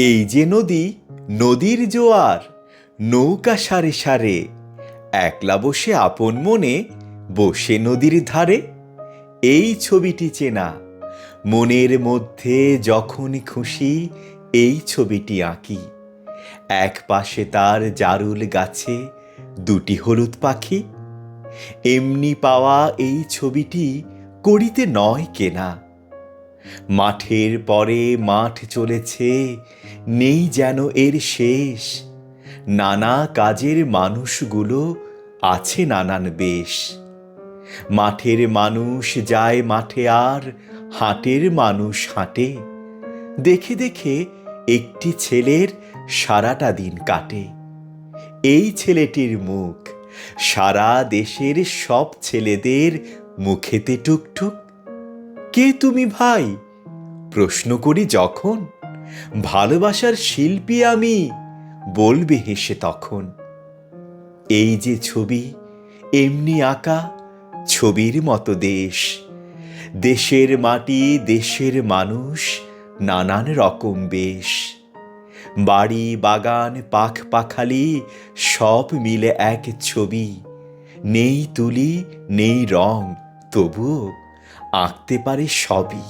এই যে নদী, নদীর জোয়ার, নৌকা সারে সারে, একলা বসে আপন মনে বসে নদীর ধারে, এই ছবিটি চেনা। মনের মধ্যে যখন খুশি এই ছবিটি আঁকি। এক পাশে তার জারুল গাছে দুটি হলুদ পাখি। এমনি পাওয়া এই ছবিটি করিতে নয় কেনা। মাঠের পরে মাঠ চলেছে, নেই যেন এর শেষ। নানা কাজের মানুষগুলো আছে নানান বেশ মাঠের মানুষ যায় মাঠে আর হাটের মানুষ হাঁটে। দেখে দেখে একটি ছেলের সারাটা দিন কাটে। এই ছেলেটির মুখ সারা দেশের সব ছেলেদের মুখেতে টুকটুক। কে তুমি ভাই? প্রশ্ন করি যখন, ভালোবাসার শিল্পী আমি, বলবে হেসে তখন। এই যে ছবি, এমনি আঁকা, ছবির মতো দেশ। দেশের মাটি, দেশের মানুষ, নানান রকম বেশ। বাড়ি, বাগান, পাখ, পাখালি, সব মিলে এক ছবি। নেই তুলি, নেই রং, তবুও আঁকতে পারে সবই।